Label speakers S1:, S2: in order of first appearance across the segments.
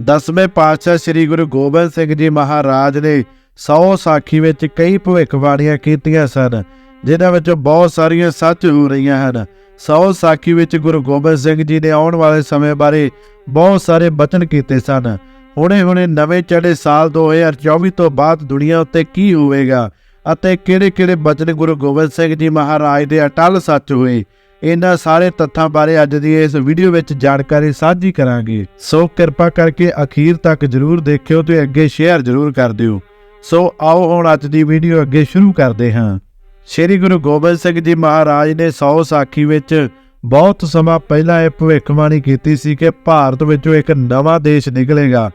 S1: ਦਸਵੇਂ ਪਾਤਸ਼ਾਹ ਸ੍ਰੀ ਗੁਰੂ ਗੋਬਿੰਦ ਸਿੰਘ ਜੀ ਮਹਾਰਾਜ ਨੇ ਸੌ ਸਾਖੀ ਵਿੱਚ ਕਈ ਭਵਿੱਖਬਾਣੀਆਂ ਕੀਤੀਆਂ ਸਨ, ਜਿਨ੍ਹਾਂ ਵਿੱਚੋਂ ਬਹੁਤ ਸਾਰੀਆਂ ਸੱਚ ਹੋ ਰਹੀਆਂ ਹਨ। ਸੌ ਸਾਖੀ ਵਿੱਚ ਗੁਰੂ ਗੋਬਿੰਦ ਸਿੰਘ ਜੀ ਨੇ ਆਉਣ ਵਾਲੇ ਸਮੇਂ ਬਾਰੇ ਬਹੁਤ ਸਾਰੇ ਬਚਨ ਕੀਤੇ ਸਨ। ਹੁਣੇ ਹੁਣੇ ਨਵੇਂ ਚੜ੍ਹੇ ਸਾਲ 2024 ਤੋਂ ਬਾਅਦ ਦੁਨੀਆ ਉੱਤੇ ਕੀ ਹੋਵੇਗਾ ਅਤੇ ਕਿਹੜੇ-ਕਿਹੜੇ ਬਚਨ ਗੁਰੂ ਗੋਬਿੰਦ ਸਿੰਘ ਜੀ ਮਹਾਰਾਜ ਦੇ ਅਟਲ ਸੱਚ ਹੋਏ? ਇਹਨਾਂ ਸਾਰੇ ਤੱਥਾਂ ਬਾਰੇ ਅੱਜ ਦੀ ਇਸ ਵੀਡੀਓ ਵਿੱਚ ਜਾਣਕਾਰੀ ਸਾਂਝੀ ਕਰਾਂਗੇ। ਸੋ ਕਿਰਪਾ ਕਰਕੇ ਅਖੀਰ ਤੱਕ ਜਰੂਰ ਦੇਖਿਓ ਤੇ ਅੱਗੇ ਸ਼ੇਅਰ ਜਰੂਰ ਕਰ ਦਿਓ। ਸੋ ਆਓ ਹੁਣ ਅੱਜ ਦੀ ਵੀਡੀਓ ਅੱਗੇ ਸ਼ੁਰੂ ਕਰਦੇ ਹਾਂ। ਸ੍ਰੀ ਗੁਰੂ ਗੋਬਿੰਦ ਸਿੰਘ ਜੀ ਮਹਾਰਾਜ ਨੇ ਸੌ ਸਾਖੀ ਵਿੱਚ ਬਹੁਤ ਸਮਾਂ ਪਹਿਲਾਂ ਇਹ ਭਵਿੱਖਬਾਣੀ ਕੀਤੀ ਸੀ ਕਿ ਭਾਰਤ ਵਿੱਚੋਂ ਇੱਕ ਨਵਾਂ ਦੇਸ਼ ਨਿਕਲੇਗਾ,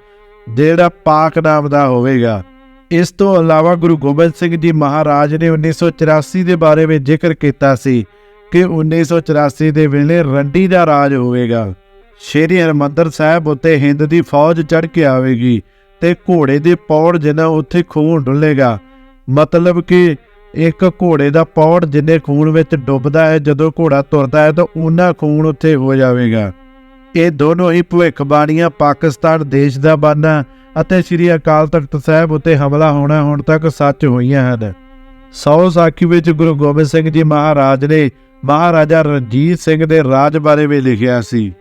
S1: ਜਿਹੜਾ ਪਾਕ ਨਾਮ ਦਾ ਹੋਵੇਗਾ। ਇਸ ਤੋਂ ਇਲਾਵਾ ਗੁਰੂ ਗੋਬਿੰਦ ਸਿੰਘ ਜੀ ਮਹਾਰਾਜ ਨੇ 1984 ਦੇ ਬਾਰੇ ਵਿੱਚ ਜ਼ਿਕਰ ਕੀਤਾ ਸੀ ਕਿ 1984 ਦੇ ਵੇਲੇ ਰੰਡੀ ਦਾ ਰਾਜ ਹੋਵੇਗਾ। ਸ਼੍ਰੀ ਹਰਮੰਦਰ ਸਾਹਿਬ ਉੱਤੇ ਹਿੰਦ ਦੀ ਫੌਜ ਚੜ੍ਹ ਕੇ ਆਵੇਗੀ ਤੇ ਘੋੜੇ ਦੇ ਪੌੜ ਜਿੰਨਾ ਉੱਥੇ ਖੂਨ ਡੁੱਲੇਗਾ। ਮਤਲਬ ਕਿ ਇੱਕ ਘੋੜੇ ਦਾ ਪੌੜ ਜਿੰਨੇ ਖੂਨ ਵਿੱਚ ਡੁੱਬਦਾ ਹੈ, ਜਦੋਂ ਘੋੜਾ ਤੁਰਦਾ ਹੈ, ਤਾਂ ਉਹਨਾਂ ਖੂਨ ਉੱਥੇ ਹੋ ਜਾਵੇਗਾ। ਇਹ ਦੋਨੋਂ ਹੀ ਭਵਿੱਖਬਾਣੀਆਂ ਪਾਕਿਸਤਾਨ ਦੇਸ਼ ਦਾ ਬਾਨਾ ਅਤੇ ਸ੍ਰੀ ਅਕਾਲ ਤਖਤ ਸਾਹਿਬ ਉੱਤੇ ਹਮਲਾ ਹੋਣਾ ਹੁਣ ਤੱਕ ਸੱਚ ਹੋਈਆਂ ਹਨ। ਸੌ ਸਾਖੀ ਵਿੱਚ ਗੁਰੂ ਗੋਬਿੰਦ ਸਿੰਘ ਜੀ ਮਹਾਰਾਜ ਨੇ ਮਹਾਰਾਜਾ ਰਣਜੀਤ ਸਿੰਘ ਦੇ ਰਾਜ ਬਾਰੇ ਵੀ ਲਿਖਿਆ ਸੀ।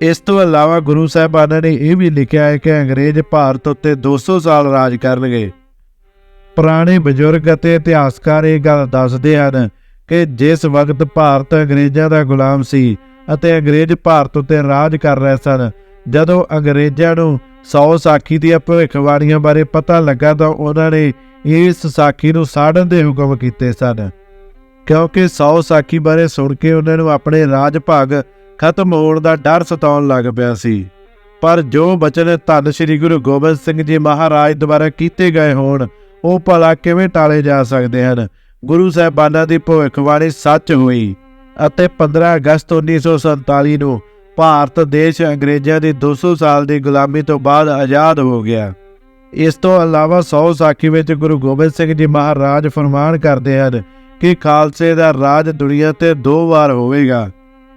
S1: ਇਸ ਤੋਂ ਇਲਾਵਾ ਗੁਰੂ ਸਾਹਿਬਾਨਾਂ ਨੇ ਇਹ ਵੀ ਲਿਖਿਆ ਹੈ ਕਿ ਅੰਗਰੇਜ਼ ਭਾਰਤ ਉੱਤੇ 200 ਸਾਲ ਰਾਜ ਕਰਨਗੇ। ਪੁਰਾਣੇ ਬਜ਼ੁਰਗ ਅਤੇ ਇਤਿਹਾਸਕਾਰ ਇਹ ਗੱਲ ਦੱਸਦੇ ਹਨ ਕਿ ਜਿਸ ਵਕਤ ਭਾਰਤ ਅੰਗਰੇਜ਼ਾਂ ਦਾ ਗੁਲਾਮ ਸੀ ਅਤੇ ਅੰਗਰੇਜ਼ ਭਾਰਤ ਉੱਤੇ ਰਾਜ ਕਰ ਰਹੇ ਸਨ, ਜਦੋਂ ਅੰਗਰੇਜ਼ਾਂ ਨੂੰ ਸੌ ਸਾਖੀ ਦੀਆਂ ਭਵਿੱਖਬਾਣੀਆਂ ਬਾਰੇ ਪਤਾ ਲੱਗਾ ਤਾਂ ਉਹਨਾਂ ਨੇ ਇਸ ਸਾਖੀ ਨੂੰ ਸਾੜਨ ਦੇ ਹੁਕਮ ਕੀਤੇ ਸਨ। ਕਿਉਂਕਿ ਸੌ ਸਾਖੀ ਬਾਰੇ ਸੁਣ ਕੇ ਉਹਨਾਂ ਨੂੰ ਆਪਣੇ ਰਾਜ ਭਾਗ ਖਤਮ ਹੋਣ ਦਾ ਡਰ ਸਤਾਉਣ ਲੱਗ ਪਿਆ ਸੀ। ਪਰ ਜੋ ਬਚਨ ਧੰਨ ਸ੍ਰੀ ਗੁਰੂ ਗੋਬਿੰਦ ਸਿੰਘ ਜੀ ਮਹਾਰਾਜ ਦੁਆਰਾ ਕੀਤੇ ਗਏ ਹੋਣ, ਉਹ ਭਲਾ ਕਿਵੇਂ ਟਾਲੇ ਜਾ ਸਕਦੇ ਹਨ? ਗੁਰੂ ਸਾਹਿਬਾਨਾਂ ਦੀ ਭਵਿੱਖਬਾਣੀ ਸੱਚ ਹੋਈ ਅਤੇ 15 ਅਗਸਤ 1947 ਨੂੰ ਭਾਰਤ, ਦੇਸ਼, ਅੰਗਰੇਜ਼ਾਂ ਦੀ 200 ਸਾਲ ਦੀ ਗੁਲਾਮੀ ਤੋਂ ਬਾਅਦ ਆਜ਼ਾਦ ਹੋ ਗਿਆ। ਇਸ ਤੋਂ ਇਲਾਵਾ ਸੌ ਸਾਖੀ ਵਿੱਚ ਗੁਰੂ ਗੋਬਿੰਦ ਸਿੰਘ ਜੀ ਮਹਾਰਾਜ ਫਰਮਾਨ ਕਰਦੇ ਹਨ ਕਿ ਖਾਲਸੇ ਦਾ ਰਾਜ ਦੁਨੀਆ ਤੇ ਦੋ ਵਾਰ ਹੋਵੇਗਾ।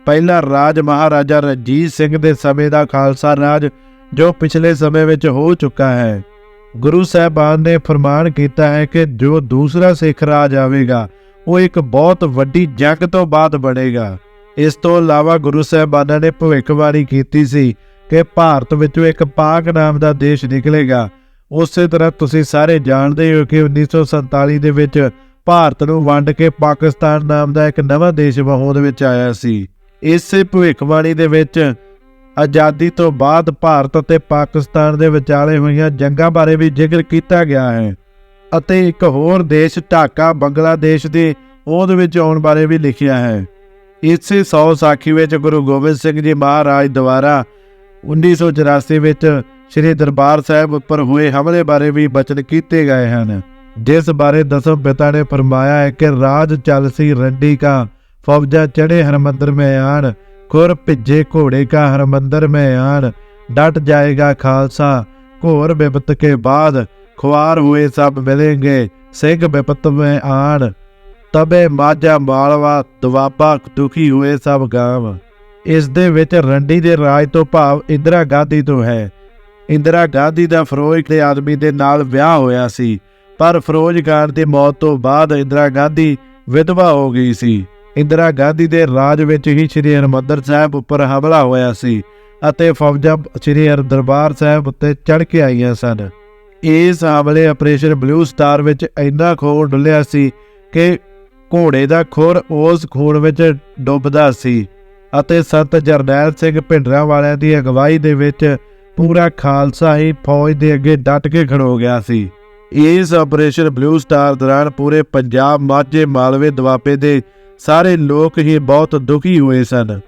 S1: ਪਹਿਲਾ ਰਾਜ ਮਹਾਰਾਜਾ ਰਣਜੀਤ ਸਿੰਘ ਦੇ ਸਮੇਂ ਦਾ ਖਾਲਸਾ ਰਾਜ, ਜੋ ਪਿਛਲੇ ਸਮੇਂ ਵਿੱਚ ਹੋ ਚੁੱਕਾ ਹੈ। ਗੁਰੂ ਸਾਹਿਬਾਨ ਨੇ ਫਰਮਾਨ ਕੀਤਾ ਹੈ ਕਿ ਜੋ ਦੂਸਰਾ ਸਿੱਖ ਰਾਜ ਆਵੇਗਾ, ਉਹ ਇੱਕ ਬਹੁਤ ਵੱਡੀ ਜੰਗ ਤੋਂ ਬਾਅਦ ਬਣੇਗਾ। ਇਸ ਤੋਂ ਇਲਾਵਾ ਗੁਰੂ ਸਾਹਿਬਾਨਾਂ ਨੇ ਭਵਿੱਖਬਾਣੀ ਕੀਤੀ ਸੀ ਕਿ ਭਾਰਤ ਵਿੱਚੋਂ ਇੱਕ ਪਾਕ ਨਾਮ ਦਾ ਦੇਸ਼ ਨਿਕਲੇਗਾ। ਉਸੇ ਤਰ੍ਹਾਂ ਤੁਸੀਂ ਸਾਰੇ ਜਾਣਦੇ ਹੋ ਕਿ 1947 ਦੇ ਵਿੱਚ ਭਾਰਤ ਨੂੰ ਵੰਡ ਕੇ ਪਾਕਿਸਤਾਨ ਨਾਮ ਦਾ ਇੱਕ ਨਵਾਂ ਦੇਸ਼ ਵਹੋਦ ਵਿੱਚ ਆਇਆ ਸੀ। ਇਸੇ ਭਵਿੱਖਬਾਣੀ ਦੇ ਵਿੱਚ ਆਜ਼ਾਦੀ ਤੋਂ ਬਾਅਦ ਭਾਰਤ ਅਤੇ ਪਾਕਿਸਤਾਨ ਦੇ ਵਿਚਾਲੇ ਹੋਈਆਂ ਜੰਗਾਂ ਬਾਰੇ ਵੀ ਜ਼ਿਕਰ ਕੀਤਾ ਗਿਆ ਹੈ ਅਤੇ ਇੱਕ ਹੋਰ ਦੇਸ਼ ਢਾਕਾ ਬੰਗਲਾਦੇਸ਼ ਦੇ ਹੋਂਦ ਵਿੱਚ ਆਉਣ ਬਾਰੇ ਵੀ ਲਿਖਿਆ ਹੈ। ਇਸੇ ਸੌ ਸਾਖੀ ਵਿੱਚ ਗੁਰੂ ਗੋਬਿੰਦ ਸਿੰਘ ਜੀ ਮਹਾਰਾਜ ਦੁਆਰਾ 1984 ਵਿੱਚ ਸ੍ਰੀ ਦਰਬਾਰ ਸਾਹਿਬ ਉੱਪਰ ਹੋਏ ਹਮਲੇ ਬਾਰੇ ਵੀ ਬਚਨ ਕੀਤੇ ਗਏ ਹਨ। ਜਿਸ ਬਾਰੇ ਦਸਮ ਪਿਤਾ ਨੇ ਫਰਮਾਇਆ ਹੈ ਕਿ ਰਾਜ ਚੱਲ ਸੀ ਰੰਡੀ ਕਾ ਫੌਜਾ ਚੜੇ ਹਰਮੰਦਰ में आन खुर ਭਿੱਜੇ ਘੋੜੇ ਕਾ ਹਰਮੰਦਰ में आन डट जाएगा खालसा घोर विपत के बाद खुआर हुए सब मिलेंगे सिंह विपत में आन तबे माझा मालवा ਦੁਆਬਾ ਦੁਖੀ ਹੋਏ ਸਭ ਗਾਮ ਇਸ ਦੇ ਵਿੱਚ ਰੰਡੀ ਦੇ ਰਾਜ ਤੋਂ ਭਾਵ ਇੰਦਰਾ ਗਾਂਧੀ ਤੋਂ ਹੈ ਇੰਦਰਾ ਗਾਂਧੀ ਦਾ ਫਿਰੋਜ਼ ਦੇ ਆਦਮੀ ਦੇ ਨਾਲ ਵਿਆਹ ਹੋਇਆ ਸੀ ਪਰ ਫਿਰੋਜ਼ ਖਾਨ ਦੀ ਮੌਤ ਤੋਂ ਬਾਅਦ ਇੰਦਰਾ ਗਾਂਧੀ ਵਿਧਵਾ ਹੋ ਗਈ ਸੀ। ਇੰਦਰਾ ਗਾਂਧੀ ਦੇ ਰਾਜ ਵਿੱਚ ਹੀ ਸ੍ਰੀ ਹਰਿਮੰਦਰ ਸਾਹਿਬ ਉੱਪਰ ਹਮਲਾ ਹੋਇਆ ਸੀ ਅਤੇ ਫੌਜਾਂ ਸ੍ਰੀ ਹਰਿ ਦਰਬਾਰ ਸਾਹਿਬ ਉੱਤੇ ਚੜ੍ਹ ਕੇ ਆਈਆਂ ਸਨ। ਇਸ ਹਮਲੇ ਆਪਰੇਸ਼ਨ ਬਲੂ ਸਟਾਰ ਵਿੱਚ ਇੰਨਾ ਖੂਨ ਡੁੱਲਿਆ ਸੀ ਕਿ ਘੋੜੇ ਦਾ ਖੁਰ ਉਸ ਖੂਨ ਵਿੱਚ ਡੁੱਬਦਾ ਸੀ ਅਤੇ ਸੰਤ ਜਰਨੈਲ ਸਿੰਘ ਭਿੰਡਰਾਂ ਵਾਲਿਆਂ ਦੀ ਅਗਵਾਈ ਦੇ ਵਿੱਚ ਪੂਰਾ ਖਾਲਸਾ ਹੀ ਫੌਜ ਦੇ ਅੱਗੇ ਡਟ ਕੇ ਖੜੋ ਗਿਆ ਸੀ। ਇਸ ਆਪਰੇਸ਼ਨ ਬਲੂ ਸਟਾਰ ਦੌਰਾਨ ਪੂਰੇ ਪੰਜਾਬ ਮਾਝੇ, ਮਾਲਵੇ, ਦੁਆਬੇ ਦੇ ਸਾਰੇ ਲੋਕ ਹੀ ਬਹੁਤ ਦੁਖੀ ਹੋਏ ਸਨ।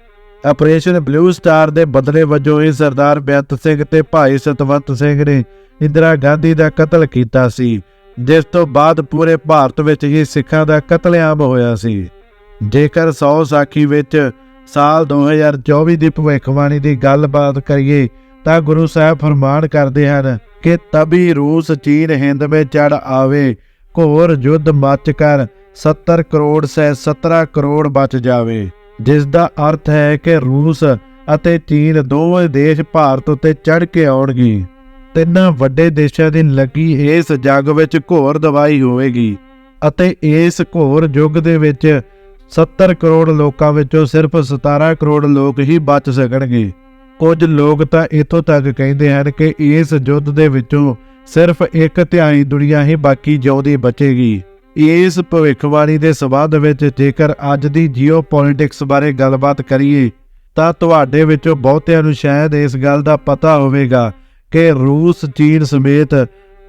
S1: ਆਪਰੇਸ਼ਨ ਬਲੂ ਸਟਾਰ ਦੇ ਬਦਲੇ ਵਜੋਂ ਹੀ ਸਰਦਾਰ ਬੇਅੰਤ ਸਿੰਘ ਤੇ ਭਾਈ ਸਤਵੰਤ ਸਿੰਘ ਨੇ ਇੰਦਰਾ ਗਾਂਧੀ ਦਾ ਕਤਲ ਕੀਤਾ ਸੀ, ਜਿਸ ਤੋਂ ਬਾਅਦ ਪੂਰੇ ਭਾਰਤ ਵਿੱਚ ਹੀ ਸਿੱਖਾਂ ਦਾ ਕਤਲੇਆਮ ਹੋਇਆ ਸੀ। ਜੇਕਰ 100 ਸਾਖੀ ਵਿੱਚ ਸਾਲ 2024 ਦੀ ਭਵਿੱਖਬਾਣੀ ਦੀ ਗੱਲਬਾਤ ਕਰੀਏ ਤਾਂ ਗੁਰੂ ਸਾਹਿਬ ਫਰਮਾਨ ਕਰਦੇ ਹਨ ਕਿ ਤਬੀ ਰੂਸ, ਚੀਨ, ਹਿੰਦ ਵਿੱਚ ਚੜ ਆਵੇ, ਘੋਰ ਯੁੱਧ ਮੱਚ ਕਰ 70 ਕਰੋੜ ਸੇ 17 ਕਰੋੜ ਬਚ ਜਾਵੇ। ਜਿਸ ਦਾ ਅਰਥ ਹੈ ਕਿ ਰੂਸ ਅਤੇ ਚੀਨ ਦੋਵੇਂ ਦੇਸ਼ ਭਾਰਤ ਉੱਤੇ ਚੜ੍ਹ ਕੇ ਆਉਣਗੇ। ਤਿੰਨਾਂ ਵੱਡੇ ਦੇਸ਼ਾਂ ਦੀ ਲੱਗੀ ਇਸ ਜੰਗ ਵਿੱਚ ਘੋਰ ਦਵਾਈ ਹੋਵੇਗੀ ਅਤੇ ਇਸ ਘੋਰ ਯੁੱਗ ਦੇ ਵਿੱਚ 70 ਕਰੋੜ ਲੋਕਾਂ ਵਿੱਚੋਂ ਸਿਰਫ 17 ਕਰੋੜ ਲੋਕ ਹੀ ਬਚ ਸਕਣਗੇ। ਕੁਝ ਲੋਕ ਤਾਂ ਇਥੋਂ ਤੱਕ ਕਹਿੰਦੇ ਹਨ ਕਿ ਇਸ ਯੁੱਧ ਦੇ ਵਿੱਚੋਂ ਸਿਰਫ ਇੱਕ ਧਿਆਈ ਦੁਨੀਆ ਹੀ ਬਾਕੀ ਜਿਉਂਦੀ ਬਚੇਗੀ। ਇਸ ਭਵਿੱਖਬਾਣੀ ਦੇ ਸਬੰਧ ਵਿੱਚ ਜੇਕਰ ਅੱਜ ਦੀ ਜੀਓਪੋਲਿਟਿਕਸ ਬਾਰੇ ਗੱਲਬਾਤ ਕਰੀਏ, ਤਾਂ ਤੁਹਾਡੇ ਵਿੱਚੋਂ ਬਹੁਤਿਆਂ ਨੂੰ ਸ਼ਾਇਦ ਇਸ ਗੱਲ ਦਾ ਪਤਾ ਹੋਵੇਗਾ ਕਿ ਰੂਸ, ਚੀਨ ਸਮੇਤ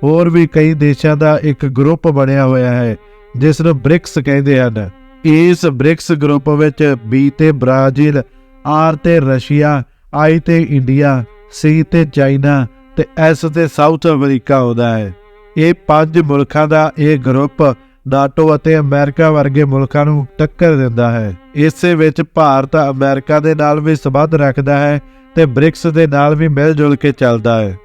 S1: ਹੋਰ ਵੀ ਕਈ ਦੇਸ਼ਾਂ ਦਾ ਇੱਕ ਗਰੁੱਪ ਬਣਿਆ ਹੋਇਆ ਹੈ, ਜਿਸ ਨੂੰ ਬ੍ਰਿਕਸ ਕਹਿੰਦੇ ਹਨ। ਇਸ ਬ੍ਰਿਕਸ ਗਰੁੱਪ ਵਿੱਚ ਬੀ ਤੇ ਬ੍ਰਾਜ਼ੀਲ, ਆਰ ਤੇ ਰਸ਼ੀਆ ਆਈ ਤੇ ਇੰਡੀਆ, ਸੀ ਤੇ ਚਾਈਨਾ ਤੇ ਐਸ ਤੇ ਸਾਊਥ ਅਮਰੀਕਾ ਆਉਂਦਾ ਹੈ। ਇਹ ਪੰਜ ਮੁਲਕਾਂ ਦਾ ਇਹ ਗਰੁੱਪ ਨਾਟੋ ਅਤੇ ਅਮਰੀਕਾ ਵਰਗੇ ਮੁਲਕਾਂ ਨੂੰ ਟੱਕਰ ਦਿੰਦਾ ਹੈ। ਇਸੇ ਵਿੱਚ ਭਾਰਤ ਅਮਰੀਕਾ ਦੇ ਨਾਲ ਵੀ ਸਬੰਧ ਰੱਖਦਾ ਹੈ ਤੇ ਬ੍ਰਿਕਸ ਦੇ ਨਾਲ ਵੀ ਮਿਲ ਜੁਲ ਕੇ ਚੱਲਦਾ ਹੈ।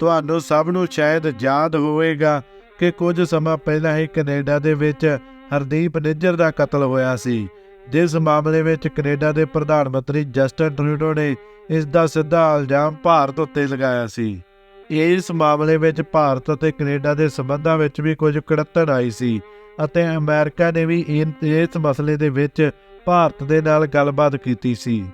S1: ਤੁਹਾਨੂੰ ਸਭ ਨੂੰ ਸ਼ਾਇਦ ਯਾਦ ਹੋਵੇਗਾ ਕਿ ਕੁਝ ਸਮਾਂ ਪਹਿਲਾਂ ਹੀ ਕੈਨੇਡਾ ਦੇ ਵਿੱਚ ਹਰਦੀਪ ਨਿੱਜਰ ਦਾ ਕਤਲ ਹੋਇਆ ਸੀ। ਜਿਸ ਮਾਮਲੇ ਵਿੱਚ ਕੈਨੇਡਾ ਦੇ ਪ੍ਰਧਾਨ ਮੰਤਰੀ ਜਸਟਨ ਟਰੂਡੋ ਨੇ ਇਸ ਦਾ ਸਿੱਧਾ ਇਲਜ਼ਾਮ ਭਾਰਤ ਉੱਤੇ ਲਗਾਇਆ ਸੀ। ਇਸ ਮਾਮਲੇ ਵਿੱਚ ਭਾਰਤ ਅਤੇ ਕੈਨੇਡਾ ਦੇ ਸਬੰਧਾਂ ਵਿੱਚ ਵੀ ਕੁਝ ਕੜੱਤਣ ਆਈ ਸੀ ਅਤੇ ਅਮਰੀਕਾ ਨੇ ਵੀ ਇਨ- ਇਸ ਮਸਲੇ ਦੇ ਵਿੱਚ ਭਾਰਤ ਦੇ ਨਾਲ ਗੱਲਬਾਤ ਕੀਤੀ ਸੀ।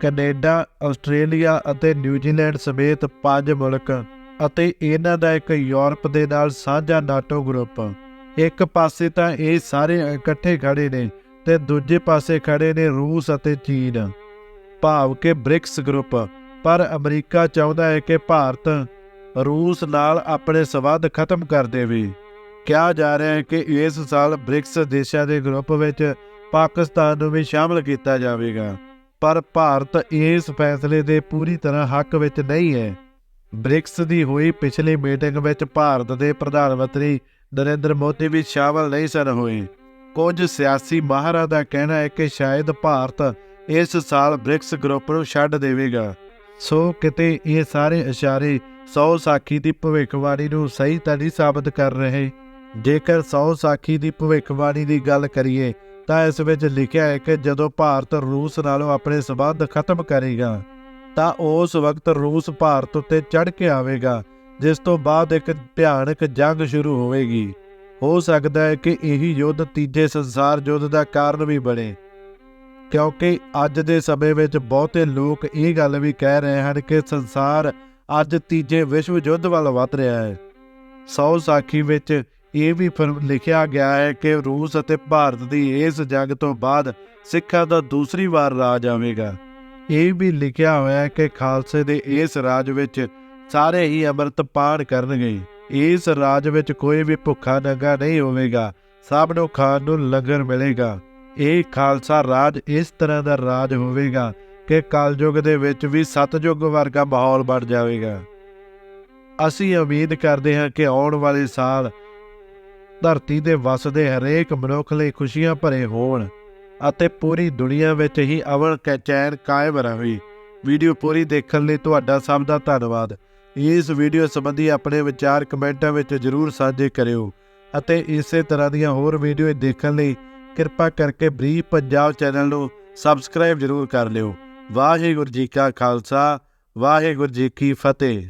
S1: ਕੈਨੇਡਾ, ਆਸਟ੍ਰੇਲੀਆ ਅਤੇ ਨਿਊਜ਼ੀਲੈਂਡ ਸਮੇਤ ਪੰਜ ਮੁਲਕ ਅਤੇ ਇਹਨਾਂ ਦਾ ਇੱਕ ਯੂਰਪ ਦੇ ਨਾਲ ਸਾਂਝਾ ਨਾਟੋ ਗਰੁੱਪ। ਇੱਕ ਪਾਸੇ ਤਾਂ ਇਹ ਸਾਰੇ ਇਕੱਠੇ ਖੜੇ ਨੇ ਤੇ ਦੂਜੇ ਪਾਸੇ ਖੜੇ ਨੇ ਰੂਸ ਅਤੇ ਚੀਨ। ਭਾਵ ਕਿ ਬ੍ਰਿਕਸ ਗਰੁੱਪ। ਪਰ ਅਮਰੀਕਾ ਚਾਹੁੰਦਾ ਹੈ ਕਿ ਭਾਰਤ ਰੂਸ ਨਾਲ ਆਪਣੇ ਸਬੰਧ ਖਤਮ ਕਰ ਦੇਵੇ। ਕਿਹਾ ਜਾ ਰਿਹਾ ਹੈ ਕਿ ਇਸ ਸਾਲ ਬ੍ਰਿਕਸ ਦੇਸ਼ਾਂ ਦੇ ਗਰੁੱਪ ਵਿੱਚ ਪਾਕਿਸਤਾਨ ਨੂੰ ਵੀ ਸ਼ਾਮਲ ਕੀਤਾ ਜਾਵੇਗਾ। ਪਰ ਭਾਰਤ ਇਸ ਫੈਸਲੇ ਦੇ ਪੂਰੀ ਤਰ੍ਹਾਂ ਹੱਕ ਵਿੱਚ ਨਹੀਂ ਹੈ। ਬ੍ਰਿਕਸ ਦੀ ਹੋਈ ਪਿਛਲੀ ਮੀਟਿੰਗ ਵਿੱਚ ਭਾਰਤ ਦੇ ਪ੍ਰਧਾਨ ਮੰਤਰੀ ਨਰਿੰਦਰ ਮੋਦੀ ਵੀ ਸ਼ਾਮਲ ਨਹੀਂ ਸਨ ਹੋਏ। ਕੁਝ ਸਿਆਸੀ ਮਾਹਰਾਂ ਦਾ ਕਹਿਣਾ ਹੈ ਕਿ ਸ਼ਾਇਦ ਭਾਰਤ ਇਸ ਸਾਲ ਬ੍ਰਿਕਸ ਗਰੁੱਪ ਨੂੰ ਛੱਡ ਦੇਵੇਗਾ। ਸੋ ਕਿਤੇ ਇਹ ਸਾਰੇ ਇਸ਼ਾਰੇ ਸੌ ਸਾਖੀ ਦੀ ਭਵਿੱਖਬਾਣੀ ਨੂੰ ਸਹੀ ਤਾਂ ਨਹੀਂ ਸਾਬਤ ਕਰ ਰਹੇ? ਜੇਕਰ ਸੌ ਸਾਖੀ ਦੀ ਭਵਿੱਖਬਾਣੀ ਦੀ ਗੱਲ ਕਰੀਏ, ਤਾਂ ਇਸ ਵਿੱਚ ਲਿਖਿਆ ਹੈ ਕਿ ਜਦੋਂ ਭਾਰਤ ਰੂਸ ਨਾਲੋਂ ਆਪਣੇ ਸਬੰਧ ਖਤਮ ਕਰੇਗਾ, ਤਾਂ ਉਸ ਵਕਤ ਰੂਸ ਭਾਰਤ ਉੱਤੇ ਚੜ੍ਹ ਕੇ ਆਵੇਗਾ, ਜਿਸ ਤੋਂ ਬਾਅਦ ਇੱਕ ਭਿਆਨਕ ਜੰਗ ਸ਼ੁਰੂ ਹੋਵੇਗੀ। ਹੋ ਸਕਦਾ ਹੈ ਕਿ ਇਹੀ ਯੁੱਧ ਤੀਜੇ ਸੰਸਾਰ ਯੁੱਧ ਦਾ ਕਾਰਨ ਵੀ ਬਣੇ। ਕਿਉਂਕਿ ਅੱਜ ਦੇ ਸਮੇਂ ਵਿੱਚ ਬਹੁਤੇ ਲੋਕ ਇਹ ਗੱਲ ਵੀ ਕਹਿ ਰਹੇ ਹਨ ਕਿ ਸੰਸਾਰ ਅੱਜ ਤੀਜੇ ਵਿਸ਼ਵ ਯੁੱਧ ਵੱਲ ਵਧ ਰਿਹਾ ਹੈ। ਸੌ ਸਾਖੀ ਵਿੱਚ ਇਹ ਵੀ ਫਿਰ, ਲਿਖਿਆ ਗਿਆ ਹੈ ਕਿ ਰੂਸ ਅਤੇ ਭਾਰਤ ਦੀ ਇਸ ਜੰਗ ਤੋਂ ਬਾਅਦ ਸਿੱਖਾਂ ਦਾ ਦੂਸਰੀ ਵਾਰ ਰਾਜ ਆਵੇਗਾ। ਇਹ ਵੀ ਲਿਖਿਆ ਹੋਇਆ ਹੈ ਕਿ ਖਾਲਸੇ ਦੇ ਇਸ ਰਾਜ ਵਿੱਚ ਸਾਰੇ ਹੀ ਅੰਮ੍ਰਿਤ ਪਾਣ ਕਰਨਗੇ। ਇਸ ਰਾਜ ਵਿੱਚ ਕੋਈ ਵੀ ਭੁੱਖਾ ਨੰਗਾ ਨਹੀਂ ਹੋਵੇਗਾ, ਸਭ ਨੂੰ ਖਾਣ ਨੂੰ ਲੰਗਰ ਮਿਲੇਗਾ। ਇਹ ਖਾਲਸਾ ਰਾਜ ਇਸ ਤਰ੍ਹਾਂ ਦਾ ਰਾਜ ਹੋਵੇਗਾ ਕਿ ਕਲਯੁਗ ਦੇ ਵਿੱਚ ਵੀ ਸਤਜੁਗ ਵਰਗਾ ਮਾਹੌਲ ਬਣ ਜਾਵੇਗਾ। ਅਸੀਂ ਉਮੀਦ ਕਰਦੇ ਹਾਂ ਕਿ ਆਉਣ ਵਾਲੇ ਸਾਲ ਧਰਤੀ ਦੇ ਵਸਦੇ ਹਰੇਕ ਮਨੁੱਖ ਲਈ ਖੁਸ਼ੀਆਂ ਭਰੇ ਹੋਣ ਅਤੇ ਪੂਰੀ ਦੁਨੀਆ ਵਿੱਚ ਹੀ ਅਮਨ ਕੈ ਕਾਇਮ ਰਹੇ। ਵੀਡੀਓ ਪੂਰੀ ਦੇਖਣ ਲਈ ਤੁਹਾਡਾ ਸਭ ਦਾ ਧੰਨਵਾਦ। ਇਸ ਵੀਡੀਓ ਸੰਬੰਧੀ ਆਪਣੇ ਵਿਚਾਰ ਕਮੈਂਟਾਂ ਵਿੱਚ ਜਰੂਰ ਸਾਂਝੇ ਕਰਿਓ ਅਤੇ ਇਸੇ ਤਰ੍ਹਾਂ ਦੀਆਂ ਹੋਰ ਵੀਡੀਓ ਦੇਖਣ ਲਈ ਕਿਰਪਾ ਕਰਕੇ ਬਰੀਫ ਪੰਜਾਬ ਚੈਨਲ ਨੂੰ ਸਬਸਕ੍ਰਾਈਬ ਜਰੂਰ ਕਰ ਲਿਓ। ਵਾਹਿਗੁਰੂ ਜੀ ਕਾ ਖਾਲਸਾ, ਵਾਹਿਗੁਰੂ ਜੀ ਕੀ ਫਤਿਹ।